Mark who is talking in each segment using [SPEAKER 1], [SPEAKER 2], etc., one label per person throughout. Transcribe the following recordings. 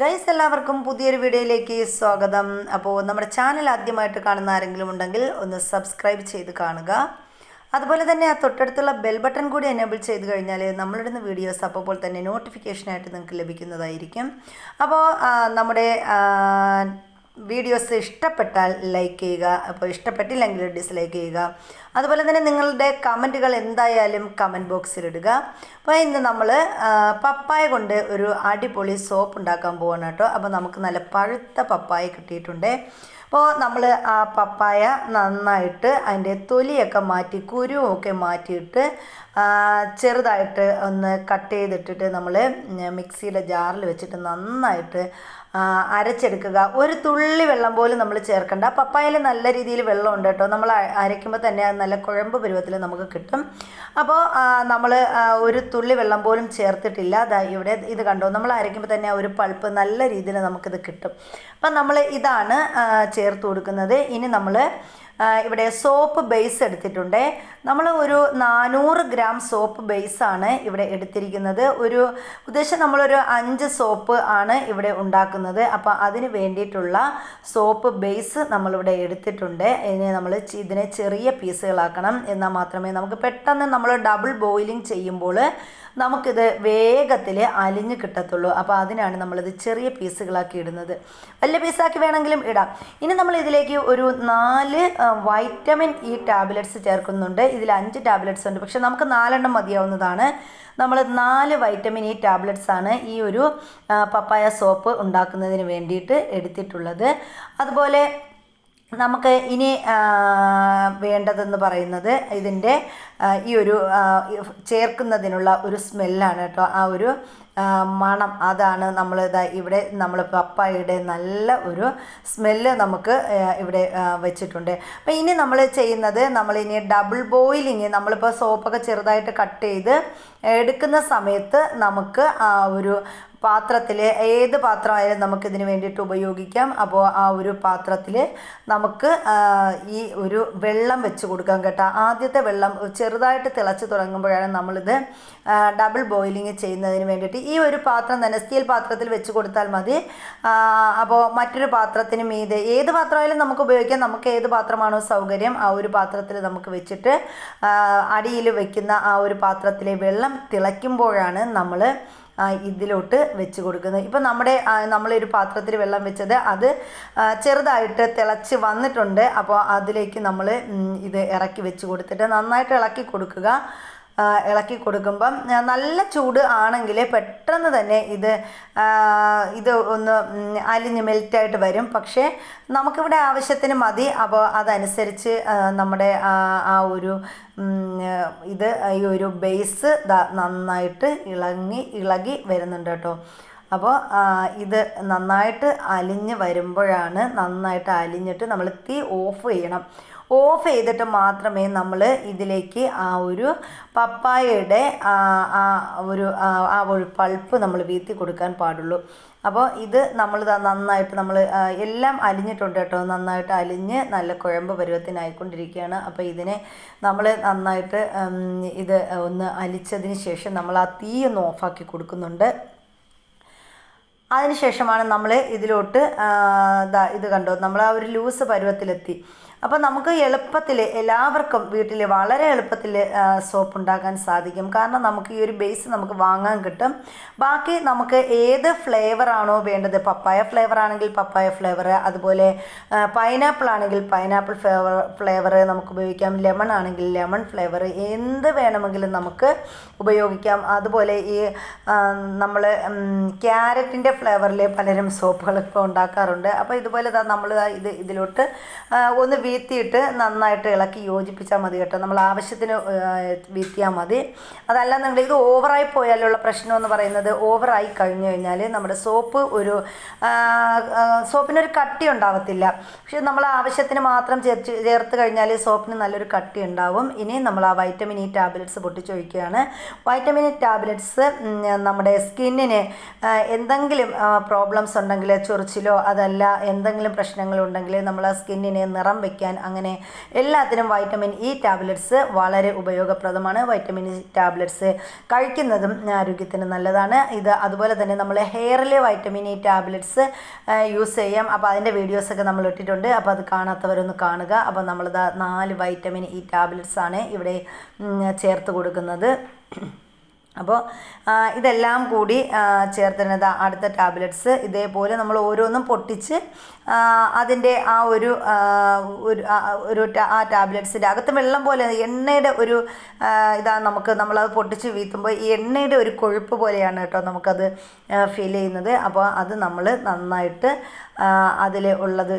[SPEAKER 1] Guys എല്ലാവർക്കും പുതിയൊരു വീഡിയോയിലേക്ക് സ്വാഗതം. അപ്പോൾ നമ്മുടെ ചാനൽ ആദ്യമായിട്ട് കാണുന്ന ആരെങ്കിലും ഉണ്ടെങ്കിൽ ഒന്ന് സബ്സ്ക്രൈബ് ചെയ്ത് കാണുക. അതുപോലെ തന്നെ ആ തൊട്ടടുത്തുള്ള ബെൽ ബട്ടൺ കൂടി എനേബിൾ ചെയ്ത് കഴിഞ്ഞാൽ നമ്മളിടുന്ന വീഡിയോസ് അപ്പോൾ തന്നെ നോട്ടിഫിക്കേഷനായിട്ട് നിങ്ങൾക്ക് ലഭിക്കുന്നതായിരിക്കും. അപ്പോൾ നമ്മുടെ വീഡിയോസ് ഇഷ്ടപ്പെട്ടാൽ ലൈക്ക് ചെയ്യുക. അപ്പോൾ ഇഷ്ടപ്പെട്ടില്ലെങ്കിൽ ഡിസ്ലൈക്ക് ചെയ്യുക. അതുപോലെ തന്നെ നിങ്ങളുടെ കമന്റുകൾ എന്തായാലും കമന്റ് ബോക്സിൽ ഇടുക. അപ്പോൾ ഇന്ന് നമ്മൾ പപ്പായ കൊണ്ട് ഒരു അടിപൊളി സോപ്പ് ഉണ്ടാക്കാൻ പോവാണ് കേട്ടോ. അപ്പോൾ നമുക്ക് നല്ല പഴുത്ത പപ്പായ കിട്ടിയിട്ടുണ്ട്. അപ്പോൾ നമ്മൾ ആ പപ്പായ നന്നായിട്ട് അതിന്റെ തൊലിയൊക്കെ മാറ്റി കുരുവൊക്കെ മാറ്റിയിട്ട് ചെറുതായിട്ട് ഒന്ന് കട്ട് ചെയ്തിട്ടിട്ട് നമ്മൾ മിക്സിയുടെ ജാറിൽ വെച്ചിട്ട് നന്നായിട്ട് അരച്ചെടുക്കുക. ഒരു തുള്ളി വെള്ളം പോലും നമ്മൾ ചേർക്കണ്ട. പപ്പായയിൽ നല്ല രീതിയിൽ വെള്ളമുണ്ട് കേട്ടോ. നമ്മൾ അരയ്ക്കുമ്പോൾ തന്നെ നല്ല കുഴമ്പ് പരുവത്തിൽ നമുക്ക് കിട്ടും. അപ്പോൾ നമ്മൾ ഒരു തുള്ളി വെള്ളം പോലും ചേർത്തിട്ടില്ല. ഇവിടെ ഇത് കണ്ടോ? നമ്മൾ അരയ്ക്കുമ്പോൾ തന്നെ ഒരു പൾപ്പ് നല്ല രീതിയിൽ നമുക്കിത് കിട്ടും. അപ്പം നമ്മൾ ഇതാണ് ചേർത്ത് കൊടുക്കുന്നത്. ഇനി നമ്മൾ ഇവിടെ സോപ്പ് ബേസ് എടുത്തിട്ടുണ്ട്. നമ്മൾ ഒരു നാനൂറ് ഗ്രാം സോപ്പ് ബേസാണ് ഇവിടെ എടുത്തിരിക്കുന്നത്. ഒരു ഉദ്ദേശം നമ്മളൊരു അഞ്ച് സോപ്പ് ആണ് ഇവിടെ ഉണ്ടാക്കുന്നത്. അപ്പോൾ അതിന് വേണ്ടിയിട്ടുള്ള സോപ്പ് ബേസ് നമ്മളിവിടെ എടുത്തിട്ടുണ്ട്. ഇതിനെ നമ്മൾ ഇതിനെ ചെറിയ പീസുകളാക്കണം എന്നാൽ മാത്രമേ നമുക്ക് പെട്ടെന്ന് നമ്മൾ ഡബിൾ ബോയിലിംഗ് ചെയ്യുമ്പോൾ നമുക്കിത് വേഗത്തിൽ അലിഞ്ഞ് കിട്ടത്തുള്ളൂ. അപ്പോൾ അതിനാണ് നമ്മളിത് ചെറിയ പീസുകളാക്കി ഇടുന്നത്. വലിയ പീസാക്കി വേണമെങ്കിലും ഇടാം. ഇനി നമ്മൾ ഇതിലേക്ക് ഒരു നാല് വൈറ്റമിൻ ഇ ടാബ്ലറ്റ്സ് ചേർക്കുന്നുണ്ട്. ഇതിൽ അഞ്ച് ടാബ്ലറ്റ്സ് ഉണ്ട്. പക്ഷെ നമുക്ക് നാലെണ്ണം മതിയാവുന്നതാണ്. നമ്മൾ നാല് വൈറ്റമിൻ ഇ ടാബ്ലറ്റ്സ് ആണ് ഈ ഒരു പപ്പായ സോപ്പ് ഉണ്ടാക്കുന്നതിന് വേണ്ടിയിട്ട് എടുത്തിട്ടുള്ളത്. അതുപോലെ നമുക്ക് ഇനി വേണ്ടതെന്ന് പറയുന്നത് ഇതിന്റെ ഈ ഒരു ചേർക്കുന്നതിനുള്ള ഒരു സ്മെല്ലാണ് കേട്ടോ. ആ ഒരു മണം അതാണ് നമ്മൾ ഇതാ ഇവിടെ നമ്മൾ പപ്പായയുടെ നല്ല ഒരു സ്മെല്ല് നമുക്ക് ഇവിടെ വെച്ചിട്ടുണ്ട്. അപ്പോൾ ഇനി നമ്മൾ ചെയ്യുന്നത് നമ്മളിനി ഡബിൾ ബോയിലിങ് നമ്മളിപ്പോൾ സോപ്പൊക്കെ ചെറുതായിട്ട് കട്ട് ചെയ്ത് എടുക്കുന്ന സമയത്ത് നമുക്ക് ആ ഒരു പാത്രത്തിൽ ഏത് പാത്രമായാലും നമുക്കിതിന് വേണ്ടിയിട്ട് ഉപയോഗിക്കാം. അപ്പോൾ ആ ഒരു പാത്രത്തിൽ നമുക്ക് ഈ ഒരു വെള്ളം വെച്ച് കൊടുക്കാം കേട്ടോ. ആദ്യത്തെ വെള്ളം ചെറുതായിട്ട് തിളച്ച് തുടങ്ങുമ്പോഴാണ് നമ്മളിത് ഡബിൾ ബോയിലിംഗ് ചെയ്യുന്നതിന് വേണ്ടിയിട്ട് ഈ ഒരു പാത്രം തന്നെ സ്റ്റീൽ പാത്രത്തിൽ വെച്ച് കൊടുത്താൽ മതി. അപ്പോൾ മറ്റൊരു പാത്രത്തിന് മീതെ ഏത് പാത്രമായാലും നമുക്ക് ഉപയോഗിക്കാം. നമുക്ക് ഏത് പാത്രമാണോ സൗകര്യം ആ ഒരു പാത്രത്തിൽ നമുക്ക് വെച്ചിട്ട് അടിയിൽ വെക്കുന്ന ആ ഒരു പാത്രത്തിലെ വെള്ളം തിളയ്ക്കുമ്പോഴാണ് നമ്മൾ ഇതിലോട്ട് വെച്ച് കൊടുക്കുന്നത്. ഇപ്പം നമ്മുടെ നമ്മളൊരു പാത്രത്തിൽ വെള്ളം വെച്ചത് അത് ചെറുതായിട്ട് തിളച്ച് വന്നിട്ടുണ്ട്. അപ്പോൾ അതിലേക്ക് നമ്മൾ ഇത് ഇറക്കി വെച്ച് കൊടുത്തിട്ട് നന്നായിട്ട് ഇളക്കി കൊടുക്കുക. ഇളക്കി കൊടുക്കുമ്പം നല്ല ചൂട് ആണെങ്കിൽ പെട്ടെന്ന് തന്നെ ഇത് ഇത് ഒന്ന് അലിഞ്ഞ് മെൽറ്റായിട്ട് വരും. പക്ഷേ നമുക്കിവിടെ ആവശ്യത്തിന് മതി. അപ്പോൾ അതനുസരിച്ച് നമ്മുടെ ആ ഒരു ഇത് ഈ ഒരു ബേസ് നന്നായിട്ട് ഇളങ്ങി ഇളകി വരുന്നുണ്ട് കേട്ടോ. അപ്പോൾ ഇത് നന്നായിട്ട് അലിഞ്ഞ് വരുമ്പോഴാണ് നന്നായിട്ട് അലിഞ്ഞിട്ട് നമ്മൾ തീ ഓഫ് ചെയ്യണം. ഓഫ് ചെയ്തിട്ട് മാത്രമേ നമ്മൾ ഇതിലേക്ക് ആ ഒരു പപ്പായയുടെ ആ ഒരു ആ ഒരു പൾപ്പ് നമ്മൾ വീത്തി കൊടുക്കാൻ പാടുള്ളൂ. അപ്പോൾ ഇത് നമ്മൾ നന്നായിട്ട് നമ്മൾ എല്ലാം അലിഞ്ഞിട്ടുണ്ട് കേട്ടോ. നന്നായിട്ട് അലിഞ്ഞ് നല്ല കുഴമ്പ് പരുവത്തിനായിക്കൊണ്ടിരിക്കുകയാണ്. അപ്പോൾ ഇതിനെ നമ്മൾ നന്നായിട്ട് ഇത് ഒന്ന് അലിച്ചതിന് ശേഷം നമ്മൾ ആ തീ ഒന്ന് ഓഫാക്കി കൊടുക്കുന്നുണ്ട്. അതിനുശേഷമാണ് നമ്മൾ ഇതിലോട്ട് ഇത് കണ്ടോ? നമ്മൾ ആ ഒരു ലൂസ് പരുവത്തിലെത്തി. അപ്പോൾ നമുക്ക് എളുപ്പത്തിൽ എല്ലാവർക്കും വീട്ടിൽ വളരെ എളുപ്പത്തിൽ സോപ്പ് ഉണ്ടാക്കാൻ സാധിക്കും. കാരണം നമുക്ക് ഈ ഒരു ബേസ് നമുക്ക് വാങ്ങാൻ കിട്ടും. ബാക്കി നമുക്ക് ഏത് ഫ്ലേവർ ആണോ വേണ്ടത് പപ്പായ ഫ്ലേവർ ആണെങ്കിൽ പപ്പായ ഫ്ലേവർ അതുപോലെ പൈനാപ്പിൾ ആണെങ്കിൽ പൈനാപ്പിൾ ഫ്ലേവർ ഫ്ലേവർ നമുക്ക് ഉപയോഗിക്കാം. ലെമൺ ആണെങ്കിൽ ലെമൺ ഫ്ലേവർ എന്ത് വേണമെങ്കിലും നമുക്ക് ഉപയോഗിക്കാം. അതുപോലെ ഈ നമ്മൾ ക്യാരറ്റിന്റെ ഫ്ലേവറിൽ പലരും ഇപ്പോൾ ഉണ്ടാക്കാറുണ്ട്. അപ്പോൾ ഇതുപോലെ നമ്മൾ ഇത് ഇതിലോട്ട് ഒന്ന് വീത്തിയിട്ട് നന്നായിട്ട് ഇളക്കി യോജിപ്പിച്ചാൽ മതി കേട്ടോ. നമ്മൾ ആവശ്യത്തിന് വീത്തിയാൽ മതി. അതല്ലാന്നുണ്ടെങ്കിൽ ഇത് ഓവറായി പോയാലുള്ള പ്രശ്നം എന്ന് പറയുന്നത് ഓവറായി കഴിഞ്ഞു കഴിഞ്ഞാൽ നമ്മുടെ സോപ്പ് ഒരു സോപ്പിനൊരു കട്ടി ഉണ്ടാവത്തില്ല. പക്ഷെ നമ്മൾ ആവശ്യത്തിന് മാത്രം ചേർത്ത് ചേർത്ത് കഴിഞ്ഞാൽ സോപ്പിന് നല്ലൊരു കട്ടി ഉണ്ടാവും. ഇനി നമ്മൾ ആ വൈറ്റമിൻ ഇ ടാബ്ലറ്റ്സ് പൊട്ടിച്ചൊഴിക്കുകയാണ്. വൈറ്റമിൻ ഇ ടാബ്ലറ്റ്സ് നമ്മുടെ സ്കിന്നിന് എന്തെങ്കിലും പ്രോബ്ലംസ് ഉണ്ടെങ്കിൽ ചൊറിച്ചിലോ അതല്ല എന്തെങ്കിലും പ്രശ്നങ്ങളുണ്ടെങ്കിൽ നമ്മൾ ആ സ്കിന്നിന് നിറം വെക്കാൻ വയ്ക്കാൻ അങ്ങനെ എല്ലാത്തിനും വൈറ്റമിൻ ഇ ടാബ്ലറ്റ്സ് വളരെ ഉപയോഗപ്രദമാണ്. വൈറ്റമിൻ ഇ ടാബ്ലറ്റ്സ് കഴിക്കുന്നതും ആരോഗ്യത്തിന് നല്ലതാണ്. ഇത് അതുപോലെ തന്നെ നമ്മൾ ഹെയറിൽ വൈറ്റമിൻ ഇ ടാബ്ലറ്റ്സ് യൂസ് ചെയ്യാം. അപ്പോൾ അതിന്റെ വീഡിയോസൊക്കെ നമ്മൾ ഇട്ടിട്ടുണ്ട്. അപ്പോൾ അത് കാണാത്തവരൊന്ന് കാണുക. അപ്പോൾ നമ്മളിത് നാല് വൈറ്റമിൻ ഇ ടാബ്ലറ്റ്സ് ആണ് ഇവിടെ ചേർത്ത് കൊടുക്കുന്നത്. അപ്പോൾ ഇതെല്ലാം കൂടി ചേർത്തിരുന്നത് അടുത്ത ടാബ്ലറ്റ്സ്. ഇതേപോലെ നമ്മൾ ഓരോന്നും പൊട്ടിച്ച് അതിന്റെ ആ ഒരു ഒരു ആ ടാബ്ലറ്റ്സിന്റെ അകത്ത് വെള്ളം പോലെ എണ്ണയുടെ ഒരു ഇതാണ് നമുക്ക് നമ്മളത് പൊട്ടിച്ച് വീത്തുമ്പോൾ ഈ എണ്ണയുടെ ഒരു കൊഴുപ്പ് പോലെയാണ് കേട്ടോ നമുക്കത് ഫീൽ ചെയ്യുന്നത്. അപ്പോൾ അത് നമ്മൾ നന്നായിട്ട് അതിൽ ഉള്ളത്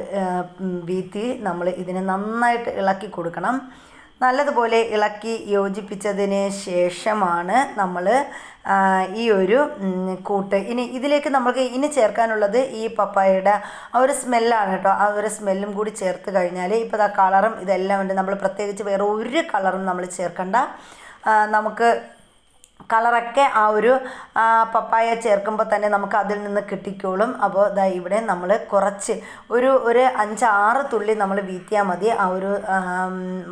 [SPEAKER 1] വീത്തി നമ്മൾ ഇതിനെ നന്നായിട്ട് ഇളക്കി കൊടുക്കണം. നല്ലതുപോലെ ഇളക്കി യോജിപ്പിച്ചതിന് ശേഷമാണ് നമ്മൾ ഈ ഒരു കൂട്ട്. ഇനി ഇതിലേക്ക് നമുക്ക് ഇനി ചേർക്കാനുള്ളത് ഈ പപ്പായയുടെ ആ ഒരു സ്മെല്ലാണ് കേട്ടോ. ആ ഒരു സ്മെല്ലും കൂടി ചേർത്ത് കഴിഞ്ഞാൽ ഇപ്പോൾ ആ കളറും ഇതെല്ലാം ഉണ്ട്. നമ്മൾ പ്രത്യേകിച്ച് വേറെ ഒരു കളറും നമ്മൾ ചേർക്കണ്ട. നമുക്ക് കളറൊക്കെ ആ ഒരു പപ്പായ ചേർക്കുമ്പോൾ തന്നെ നമുക്ക് അതിൽ നിന്ന് കിട്ടിക്കോളും. അപ്പോൾ ദാ ഇവിടെ നമ്മൾ കുറച്ച് ഒരു ഒരു അഞ്ചാറ് തുള്ളി നമ്മൾ വീത്തിയാൽ മതി. ആ ഒരു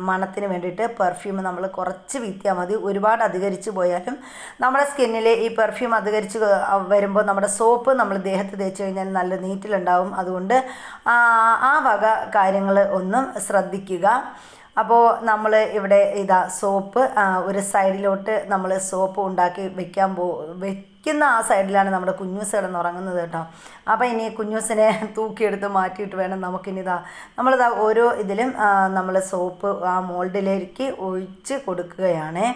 [SPEAKER 1] മണത്തിന് വേണ്ടിയിട്ട് പെർഫ്യൂം നമ്മൾ കുറച്ച് വീത്തിയാൽ മതി. ഒരുപാട് അധികരിച്ച് പോയാലും നമ്മുടെ സ്കിന്നിൽ ഈ പെർഫ്യൂം അധികരിച്ച് വരുമ്പോൾ നമ്മുടെ സോപ്പ് നമ്മൾ ദേഹത്ത് തേച്ച് കഴിഞ്ഞാൽ നല്ല നീറ്റിലുണ്ടാവും. അതുകൊണ്ട് ആ വക കാര്യങ്ങൾ ഒന്നും ശ്രദ്ധിക്കുക. അപ്പോൾ നമ്മൾ ഇവിടെ ഇതാ സോപ്പ് ഒരു സൈഡിലോട്ട് നമ്മൾ സോപ്പ് ഉണ്ടാക്കി വെക്കാൻ പോ വെക്കുന്ന ആ സൈഡിലാണ് നമ്മുടെ കുഞ്ഞൂസ് കിടന്നുറങ്ങുന്നത് കേട്ടോ. അപ്പോൾ ഇനി കുഞ്ഞൂസിനെ തൂക്കിയെടുത്ത് മാറ്റിയിട്ട് വേണം നമുക്കിനി ഇതാ നമ്മളിതാ ഓരോ ഇതിലും നമ്മൾ സോപ്പ് ആ മോൾഡിലേക്ക് ഒഴിച്ച് കൊടുക്കുകയാണ്.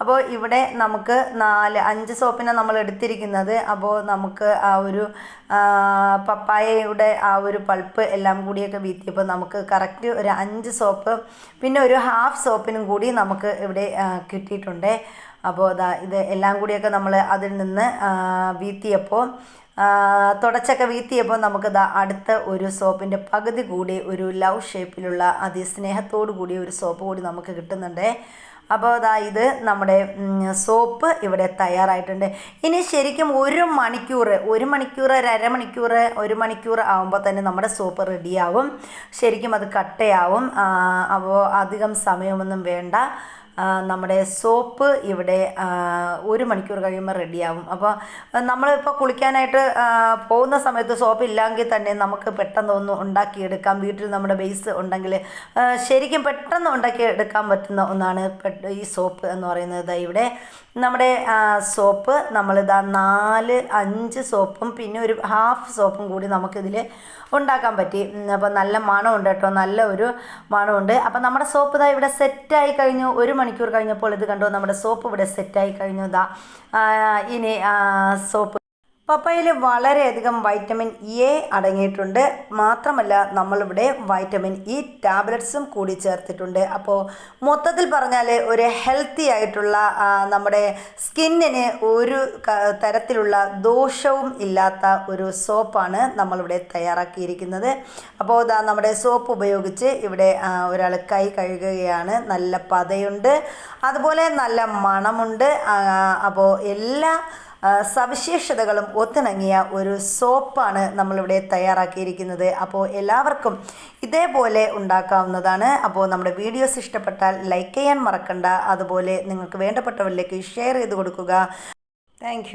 [SPEAKER 1] അപ്പോൾ ഇവിടെ നമുക്ക് നാല് അഞ്ച് സോപ്പിനെ നമ്മൾ എടുത്തിരിക്കുന്നത്. അപ്പോൾ നമുക്ക് ആ ഒരു പപ്പായയുടെ ആ ഒരു പൾപ്പ് എല്ലാം കൂടിയൊക്കെ വീത്തിയപ്പോൾ നമുക്ക് കറക്റ്റ് ഒരു അഞ്ച് സോപ്പ് പിന്നെ ഒരു ഹാഫ് സോപ്പിനും കൂടി നമുക്ക് ഇവിടെ കിട്ടിയിട്ടുണ്ട്. അപ്പോൾ അതാ ഇത് എല്ലാം കൂടിയൊക്കെ നമ്മൾ അതിൽ നിന്ന് വീത്തിയപ്പോൾ തുടച്ചൊക്കെ വീത്തിയപ്പോൾ നമുക്ക് ദാ അടുത്ത ഒരു സോപ്പിന്റെ പകുതി കൂടി ഒരു ലവ് ഷേപ്പിലുള്ള അതിസ്നേഹത്തോടു കൂടി ഒരു സോപ്പ് കൂടി നമുക്ക് കിട്ടുന്നുണ്ട്. അപ്പോൾ അതാ ഇത് നമ്മുടെ സോപ്പ് ഇവിടെ തയ്യാറായിട്ടുണ്ട്. ഇനി ശരിക്കും ഒരു മണിക്കൂർ ഒരു മണിക്കൂർ ഒരു അരമണിക്കൂർ ഒരു മണിക്കൂർ ആകുമ്പോൾ തന്നെ നമ്മുടെ സോപ്പ് റെഡിയാവും. ശരിക്കും അത് കട്ടയാവും. അപ്പോൾ അധികം സമയമൊന്നും വേണ്ട. നമ്മുടെ സോപ്പ് ഇവിടെ ഒരു മണിക്കൂർ കഴിയുമ്പോൾ റെഡിയാവും. അപ്പോൾ നമ്മളിപ്പോൾ കുളിക്കാനായിട്ട് പോകുന്ന സമയത്ത് സോപ്പ് ഇല്ലെങ്കിൽ തന്നെ നമുക്ക് പെട്ടെന്ന് ഒന്ന് ഉണ്ടാക്കിയെടുക്കാം. വീട്ടിൽ നമ്മുടെ ബേസ് ഉണ്ടെങ്കിൽ ശരിക്കും പെട്ടെന്ന് ഉണ്ടാക്കി എടുക്കാൻ പറ്റുന്ന ഒന്നാണ് ഈ സോപ്പ് എന്ന് പറയുന്നത്. ഇവിടെ നമ്മുടെ സോപ്പ് നമ്മളിതാ നാല് അഞ്ച് സോപ്പും പിന്നെ ഒരു ഹാഫ് സോപ്പും കൂടി നമുക്കിതിൽ ഉണ്ടാക്കാൻ പറ്റി. അപ്പോൾ നല്ല മണമുണ്ട് കേട്ടോ. നല്ല ഒരു മണമുണ്ട്. അപ്പോൾ നമ്മുടെ സോപ്പ് ഇതാ ഇവിടെ സെറ്റായി കഴിഞ്ഞു. ഒരു മണിക്കൂർ കഴിഞ്ഞപ്പോൾ ഇത് കണ്ടു. നമ്മുടെ സോപ്പ് ഇവിടെ സെറ്റായി കഴിഞ്ഞു. ദാ ഇനി സോപ്പ് പപ്പായയിൽ വളരെയധികം വൈറ്റമിൻ എ അടങ്ങിയിട്ടുണ്ട്. മാത്രമല്ല നമ്മളിവിടെ വൈറ്റമിൻ ഇ ടാബ്ലറ്റ്സും കൂടി ചേർത്തിട്ടുണ്ട്. അപ്പോൾ മൊത്തത്തിൽ പറഞ്ഞാൽ ഒരു ഹെൽത്തി ആയിട്ടുള്ള നമ്മുടെ സ്കിന്നിന് ഒരു തരത്തിലുള്ള ദോഷവും ഇല്ലാത്ത ഒരു സോപ്പാണ് നമ്മളിവിടെ തയ്യാറാക്കിയിരിക്കുന്നത്. അപ്പോൾ ഇതാ നമ്മുടെ സോപ്പ് ഉപയോഗിച്ച് ഇവിടെ ഒരാൾ കൈ കഴുകുകയാണ്. നല്ല പതയുണ്ട്. അതുപോലെ നല്ല മണമുണ്ട്. അപ്പോൾ എല്ലാ സവിശേഷതകളും ഒത്തിണങ്ങിയ ഒരു സോപ്പാണ് നമ്മളിവിടെ തയ്യാറാക്കിയിരിക്കുന്നത്. അപ്പോൾ എല്ലാവർക്കും ഇതേപോലെ ഉണ്ടാക്കാവുന്നതാണ്. അപ്പോൾ നമ്മുടെ വീഡിയോസ് ഇഷ്ടപ്പെട്ടാൽ ലൈക്ക് ചെയ്യാൻ മറക്കണ്ട. അതുപോലെ നിങ്ങൾക്ക് വേണ്ടപ്പെട്ടവരിലേക്ക് ഷെയർ ചെയ്ത് കൊടുക്കുക. താങ്ക്